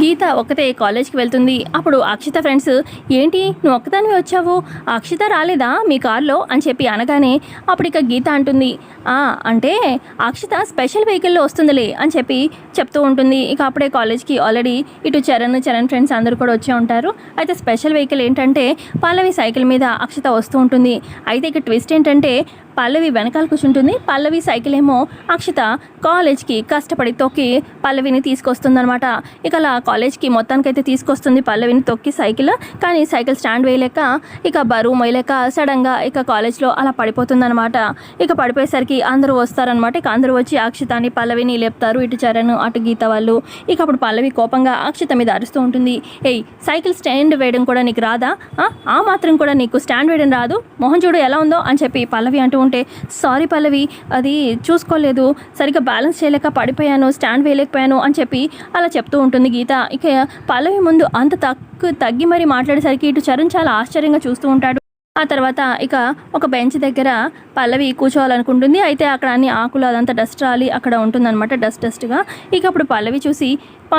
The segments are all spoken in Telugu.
గీత ఒక్కతే కాలేజ్కి వెళ్తుంది. అప్పుడు అక్షిత ఫ్రెండ్స్ ఏంటి నువ్వు ఒక్కదానివి వచ్చావు? అక్షిత రాలేదా మీ కార్లో? అని చెప్పి అనగానే అప్పుడు ఇక గీత అంటుంది అంటే అక్షిత స్పెషల్ వెహికల్లో వస్తుందిలే అని చెప్పి చెప్తూ ఉంటుంది. ఇక అప్పుడే కాలేజ్కి ఆల్రెడీ ఇటు చరణ్ చరణ్ ఫ్రెండ్స్ అందరూ కూడా వచ్చే ఉంటారు. అయితే స్పెషల్ వెహికల్ ఏంటంటే పల్లవి సైకిల్ మీద అక్షిత వస్తూ ఉంటుంది. అయితే ఇక ట్విస్ట్ ఏంటంటే పల్లవి వెనకాల కూర్చుంటుంది. పల్లవి సైకిల్ ఏమో అక్షిత కాలేజ్కి కష్టపడి తొక్కి పల్లవిని తీసుకొస్తుందనమాట ఇక అలా కాలేజ్కి మొత్తానికైతే తీసుకొస్తుంది పల్లవిని తొక్కి సైకిల్. కానీ సైకిల్ స్టాండ్ వేయలేక ఇక బరువు మొయ్యలేక సడన్గా ఇక కాలేజ్లో అలా పడిపోతుందనమాట ఇక పడిపోయేసరికి అందరూ వస్తారనమాట ఇక అందరూ వచ్చి అక్షితాన్ని పల్లవిని లేపుతారు ఇటు చరణ్ అటు గీత వాళ్ళు. ఇక అప్పుడు పల్లవి కోపంగా అక్షిత మీద అరుస్తూ ఉంటుంది. ఏయ్ సైకిల్ స్టాండ్ వేయడం కూడా నీకు రాదా? ఆ? ఆ మాత్రం కూడా నీకు స్టాండ్ వేయడం రాదు? మొహం చూడు ఎలా ఉందో అని చెప్పి పల్లవి అంటూ ఉంటే సారీ పల్లవి అది చూసుకోలేదు సరిగ్గా బ్యాలెన్స్ చేయలేక పడిపోయాను స్టాండ్ వేయలేకపోయాను అని చెప్పి అలా చెప్తూ ఉంటుంది గీత. ఇక పల్లవి ముందు అంత తక్కు తగ్గి మరీ మాట్లాడేసరికి ఇటు చరణ్ చాలా ఆశ్చర్యంగా చూస్తూ ఉంటాడు. ఆ తర్వాత ఇక ఒక బెంచ్ దగ్గర పల్లవి కూర్చోవాలనుకుంటుంది. అయితే అక్కడ అన్ని ఆకులు అదంతా డస్ట్ రాలి అక్కడ ఉంటుందన్నమాట డస్ట్ డస్ట్గా ఇక అప్పుడు పల్లవి చూసి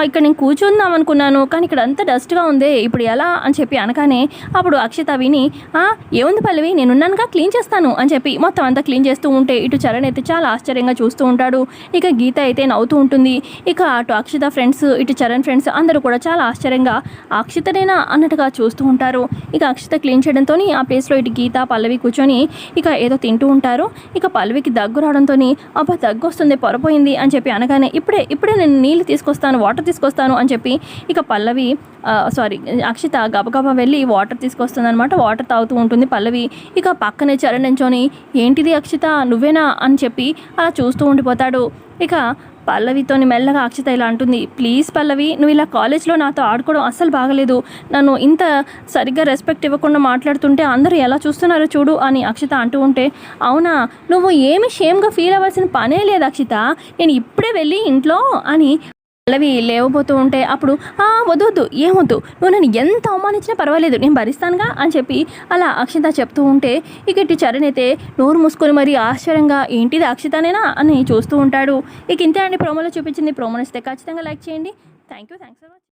ఇక్కడ నేను కూర్చుందాం అనుకున్నాను కానీ ఇక్కడ అంతా డస్ట్గా ఉంది ఇప్పుడు ఎలా? అని చెప్పి అనగానే అప్పుడు అక్షిత విని ఏముంది పల్లవి? నేనున్నానుగా క్లీన్ చేస్తాను అని చెప్పి మొత్తం అంతా క్లీన్ చేస్తూ ఉంటే ఇటు చరణ్ అయితే చాలా ఆశ్చర్యంగా చూస్తూ ఉంటాడు. ఇక గీత అయితే నవ్వుతూ ఉంటుంది. ఇక అటు అక్షిత ఫ్రెండ్స్ ఇటు చరణ్ ఫ్రెండ్స్ అందరూ కూడా చాలా ఆశ్చర్యంగా అక్షితనేనా? అన్నట్టుగా చూస్తూ ఉంటారు. ఇక అక్షిత క్లీన్ చేయడంతో ఆ ప్లేస్ ప్లేస్లో ఇటు గీత పల్లవి కూర్చొని ఇక ఏదో తింటూ ఉంటారు. ఇక పల్లవికి దగ్గు రావడంతో అబ్బా దగ్గు వస్తుంది పొరపోయింది అని చెప్పి అనగానే ఇప్పుడే ఇప్పుడే నేను నీళ్ళు తీసుకొస్తాను వాటర్ తీసుకొస్తాను అని చెప్పి ఇక పల్లవి సారీ అక్షిత గబగబా వెళ్ళి వాటర్ తీసుకొస్తుంది అనమాట వాటర్ తాగుతూ ఉంటుంది పల్లవి. ఇక పక్కనే చరణ్ నించొని ఏంటిది అక్షిత నువ్వేనా? అని చెప్పి అలా చూస్తూ ఉండిపోతాడు. ఇక పల్లవితోని మెల్లగా అక్షిత ఇలా అంటుంది ప్లీజ్ పల్లవి నువ్వు ఇలా కాలేజ్లో నాతో ఆడుకోవడం అస్సలు బాగలేదు. నన్ను ఇంత సరిగ్గా రెస్పెక్ట్ ఇవ్వకుండా మాట్లాడుతుంటే అందరూ ఎలా చూస్తున్నారో చూడు అని అక్షిత అంటూ ఉంటే అవునా నువ్వు ఏమి షేమ్గా ఫీల్ అవ్వాల్సిన పనే లేదు అక్షిత. నేను ఇప్పుడే వెళ్ళి ఇంట్లో అని పల్లవి లేవబోతూ ఉంటే అప్పుడు "ఆ, వద్దు ఏమొద్దు నువ్వు నన్ను ఎంత అవమానించినా పర్వాలేదు నేను భరిస్తానుగా అని చెప్పి అలా అక్షిత చెప్తూ ఉంటే ఇక ఇటు చరణ్ అయితే నోరు మూసుకొని మరి ఆశ్చర్యంగా ఏంటిది అక్షితనేనా? అని చూస్తూ ఉంటాడు. ఇక ఇంతే అండి ప్రోమోలో చూపించింది ప్రోమో ఇస్తే ఖచ్చితంగా లైక్ చేయండి. Thank you thanks for watching.